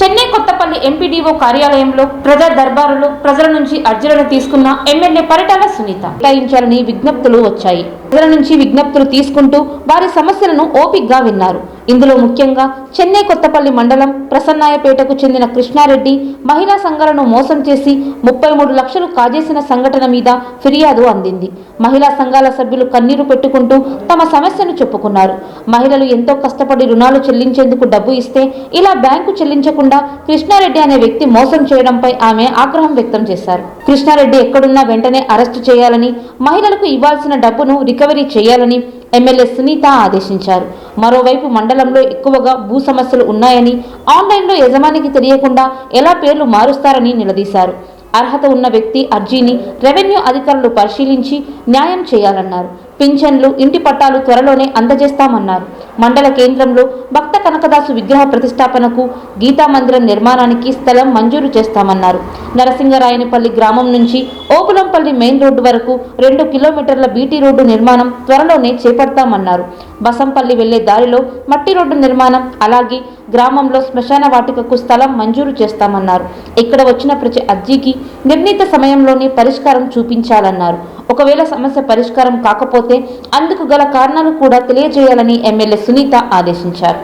Chennai Kothapalli MPDO కార్యాలయంలో ప్రజా దర్బారులో ప్రజల నుంచి అర్జీలను తీసుకున్న ఎమ్మెల్యే పరిటాల సునీత. కేటాయించాలని విజ్ఞప్తులు వచ్చాయి. ప్రజల నుంచి విజ్ఞప్తులు తీసుకుంటూ వారి సమస్యలను ఓపిగ్గా విన్నారు. ఇందులో ముఖ్యంగా చెన్నై కొత్తపల్లి మండలం ప్రసన్నాయపేటకు చెందిన కృష్ణారెడ్డి మహిళా సంఘాలను మోసం చేసి ముప్పై మూడు లక్షలు కాజేసిన సంఘటన మీద ఫిర్యాదు అందింది. మహిళా సంఘాల సభ్యులు కన్నీరు పెట్టుకుంటూ తమ సమస్యను చెప్పుకున్నారు. మహిళలు ఎంతో కష్టపడి రుణాలు చెల్లించేందుకు డబ్బు ఇస్తే ఇలా బ్యాంకు చెల్లించకుండా కృష్ణారెడ్డి అనే వ్యక్తి మోసం చేయడంపై ఆమె ఆగ్రహం వ్యక్తం చేశారు. కృష్ణారెడ్డి ఎక్కడున్నా వెంటనే అరెస్టు చేయాలని మహిళలకు ఇవ్వాల్సిన డబ్బును రికవరీ చేయాలని ఎమ్మెల్యే సునీత ఆదేశించారు. మరోవైపు మండలంలో ఎక్కువగా భూ సమస్యలు ఉన్నాయని ఆన్లైన్లో యజమానికి తెలియకుండా ఎలా పేర్లు మారుస్తారని నిలదీశారు. అర్హత ఉన్న వ్యక్తి అర్జీని రెవెన్యూ అధికారులు పరిశీలించి న్యాయం చేయాలన్నారు. పింఛన్లు ఇంటి పట్టాలు త్వరలోనే అందజేస్తామన్నారు. మండల కేంద్రంలో భక్త కనకదాసు విగ్రహ ప్రతిష్టాపనకు గీతా మందిరం నిర్మాణానికి స్థలం మంజూరు చేస్తామన్నారు. నరసింగరాయనిపల్లి గ్రామం నుంచి ఓపులంపల్లి మెయిన్ రోడ్డు వరకు రెండు కిలోమీటర్ల బీటీ రోడ్డు నిర్మాణం త్వరలోనే చేపడతామన్నారు. బసంపల్లి వెళ్ళే దారిలో మట్టి రోడ్డు నిర్మాణం అలాగే గ్రామంలో శ్మశాన వాటికకు స్థలం మంజూరు చేస్తామన్నారు. ఇక్కడ వచ్చిన ప్రతి అర్జీకి నిర్ణీత సమయంలోనే పరిష్కారం చూపించాలన్నారు. ఒకవేళ సమస్య పరిష్కారం కాకపోతే అందుకు గల కారణాలు కూడా తెలియజేయాలని ఎమ్మెల్యే సునీత ఆదేశించారు.